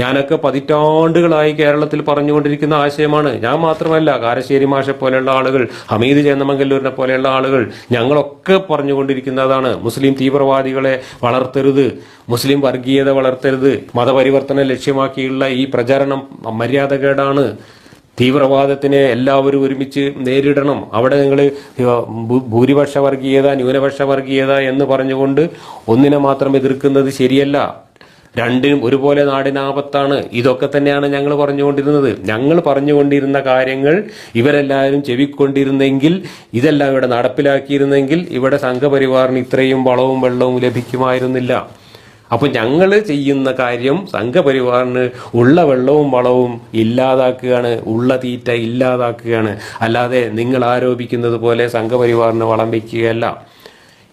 ഞാനൊക്കെ പതിറ്റാണ്ടുകളായി കേരളത്തിൽ പറഞ്ഞുകൊണ്ടിരിക്കുന്ന ആശയമാണ്. ഞാൻ മാത്രമല്ല കാരശ്ശേരി മാഷെ പോലെയുള്ള ആളുകൾ ഹമീദ് ചേന്നമംഗല്ലൂരിനെ പോലെയുള്ള ആളുകൾ ഞങ്ങളൊക്കെ പറഞ്ഞുകൊണ്ടിരിക്കുന്നതാണ്. മുസ്ലിം തീവ്രവാദികളെ വളർത്തരുത് മുസ്ലിം വർഗീയത വളർത്തരുത് മതപരിവർത്തനം ലക്ഷ്യമാക്കിയുള്ള ഈ പ്രചാരണം മര്യാദകേടാണ്. തീവ്രവാദത്തിനെ എല്ലാവരും ഒരുമിച്ച് നേരിടണം. അവിടെ നിങ്ങൾ ഭൂരിപക്ഷ വർഗീയത ന്യൂനപക്ഷ വർഗീയത എന്ന് പറഞ്ഞുകൊണ്ട് ഒന്നിനെ മാത്രം എതിർക്കുന്നത് ശരിയല്ല. രണ്ടിനും ഒരുപോലെ നാടിനാപത്താണ് ഇതൊക്കെ തന്നെയാണ് ഞങ്ങൾ പറഞ്ഞുകൊണ്ടിരുന്നത്. ഞങ്ങൾ പറഞ്ഞുകൊണ്ടിരുന്ന കാര്യങ്ങൾ ഇവരെല്ലാവരും ചെവിക്കൊണ്ടിരുന്നെങ്കിൽ ഇതെല്ലാം ഇവിടെ നടപ്പിലാക്കിയിരുന്നെങ്കിൽ ഇവിടെ സംഘപരിവാറിന് ഇത്രയും വളവും വെള്ളവും ലഭിക്കുമായിരുന്നില്ല. അപ്പോൾ ഞങ്ങൾ ചെയ്യുന്ന കാര്യം സംഘപരിവാറിന് ഉള്ള വെള്ളവും വളവും ഇല്ലാതാക്കുകയാണ് ഉള്ള തീറ്റ ഇല്ലാതാക്കുകയാണ്. അല്ലാതെ നിങ്ങൾ ആരോപിക്കുന്നത് പോലെ സംഘപരിവാറിന് വളം വയ്ക്കുകയല്ല.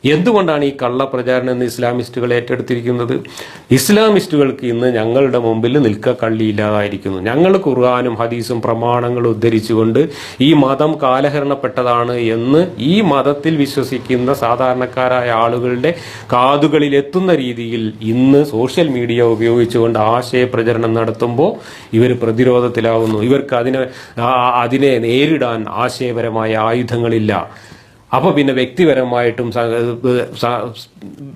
എന്തുകൊണ്ടാണ് ഈ കള്ള പ്രചാരണം എന്ന് ഇസ്ലാമിസ്റ്റുകൾ ഏറ്റെടുത്തിരിക്കുന്നത്? ഇസ്ലാമിസ്റ്റുകൾക്ക് ഇന്ന് ഞങ്ങളുടെ മുമ്പിൽ നിൽക്ക കള്ളിയില്ലാതായിരിക്കുന്നു. ഞങ്ങൾ ഖുർആാനും ഹദീസും പ്രമാണങ്ങളും ഉദ്ധരിച്ചുകൊണ്ട് ഈ മതം കാലഹരണപ്പെട്ടതാണ് എന്ന് ഈ മതത്തിൽ വിശ്വസിക്കുന്ന സാധാരണക്കാരായ ആളുകളുടെ കാതുകളിൽ എത്തുന്ന രീതിയിൽ ഇന്ന് സോഷ്യൽ മീഡിയ ഉപയോഗിച്ചുകൊണ്ട് ആശയ പ്രചരണം നടത്തുമ്പോൾ ഇവർ പ്രതിരോധത്തിലാവുന്നു. ഇവർക്ക് അതിനെ അതിനെ നേരിടാൻ ആശയപരമായ ആയുധങ്ങളില്ല. അപ്പോൾ പിന്നെ വ്യക്തിപരമായിട്ടും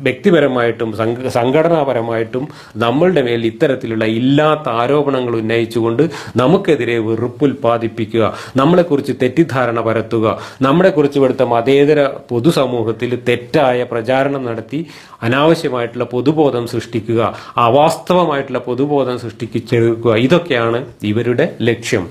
വ്യക്തിപരമായിട്ടും സംഘടനാപരമായിട്ടും നമ്മളുടെ മേൽ ഇത്തരത്തിലുള്ള ഇല്ലാത്ത ആരോപണങ്ങൾ ഉന്നയിച്ചുകൊണ്ട് നമുക്കെതിരെ വെറുപ്പുൽപാദിപ്പിക്കുക നമ്മളെക്കുറിച്ച് തെറ്റിദ്ധാരണ പരത്തുക നമ്മളെക്കുറിച്ച് ഇവിടുത്തെ മതേതര പൊതുസമൂഹത്തിൽ തെറ്റായ പ്രചാരണം നടത്തി അനാവശ്യമായിട്ടുള്ള പൊതുബോധം സൃഷ്ടിക്കുക അവാസ്തവമായിട്ടുള്ള പൊതുബോധം സൃഷ്ടിക്കുക ഇതൊക്കെയാണ് ഇവരുടെ ലക്ഷ്യം.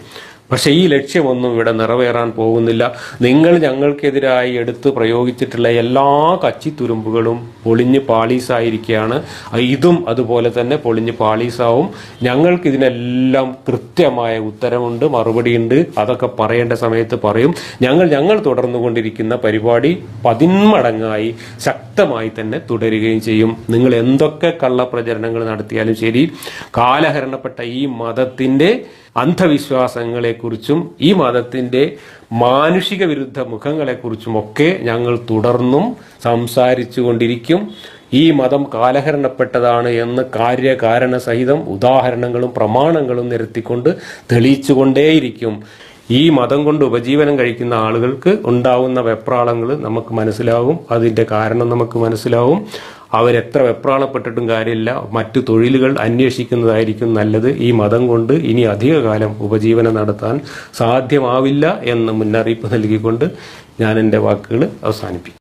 പക്ഷേ ഈ ലക്ഷ്യമൊന്നും ഇവിടെ നിറവേറാൻ പോകുന്നില്ല. നിങ്ങൾ ഞങ്ങൾക്കെതിരായി എടുത്ത് പ്രയോഗിച്ചിട്ടുള്ള എല്ലാ കച്ചിത്തുരുമ്പുകളും പൊളിഞ്ഞ് പാളീസായിരിക്കുകയാണ്. ഇതും അതുപോലെ തന്നെ പൊളിഞ്ഞ് പാളീസാവും. ഞങ്ങൾക്ക് ഇതിനെല്ലാം കൃത്യമായ ഉത്തരമുണ്ട് മറുപടിയുണ്ട്. അതൊക്കെ പറയേണ്ട സമയത്ത് പറയും. ഞങ്ങൾ ഞങ്ങൾ തുടർന്നുകൊണ്ടിരിക്കുന്ന പരിപാടി പതിന്മടങ്ങായി ശക്തമായി തന്നെ തുടരുകയും ചെയ്യും. നിങ്ങൾ എന്തൊക്കെ കള്ളപ്രചരണങ്ങൾ നടത്തിയാലും ശരി കാലഹരണപ്പെട്ട ഈ മതത്തിന്റെ അന്ധവിശ്വാസങ്ങളെക്കുറിച്ചും ഈ മതത്തിന്റെ മാനുഷിക വിരുദ്ധ മുഖങ്ങളെക്കുറിച്ചുമൊക്കെ ഞങ്ങൾ തുടർന്നും സംസാരിച്ചു കൊണ്ടിരിക്കും ഈ മതം കാലഹരണപ്പെട്ടതാണ് എന്ന് കാര്യകാരണ സഹിതം ഉദാഹരണങ്ങളും പ്രമാണങ്ങളും നിരത്തിക്കൊണ്ട് തെളിയിച്ചുകൊണ്ടേയിരിക്കും. ഈ മതം കൊണ്ട് ഉപജീവനം കഴിക്കുന്ന ആളുകൾക്ക് ഉണ്ടാവുന്ന വെപ്രാളങ്ങൾ നമുക്ക് മനസ്സിലാവും. അതിന്റെ കാരണം നമുക്ക് മനസ്സിലാവും. അവരെത്ര വെപ്രാളപ്പെട്ടിട്ടും കാര്യമില്ല. മറ്റു തൊഴിലുകൾ അന്വേഷിക്കുന്നതായിരിക്കും നല്ലത്. ഈ മതം കൊണ്ട് ഇനി അധികകാലം ഉപജീവനം നടത്താൻ സാധ്യമാവില്ല എന്ന് മുന്നറിയിപ്പ് നൽകിക്കൊണ്ട് ഞാൻ എന്റെ വാക്കുകൾ അവസാനിപ്പിക്കും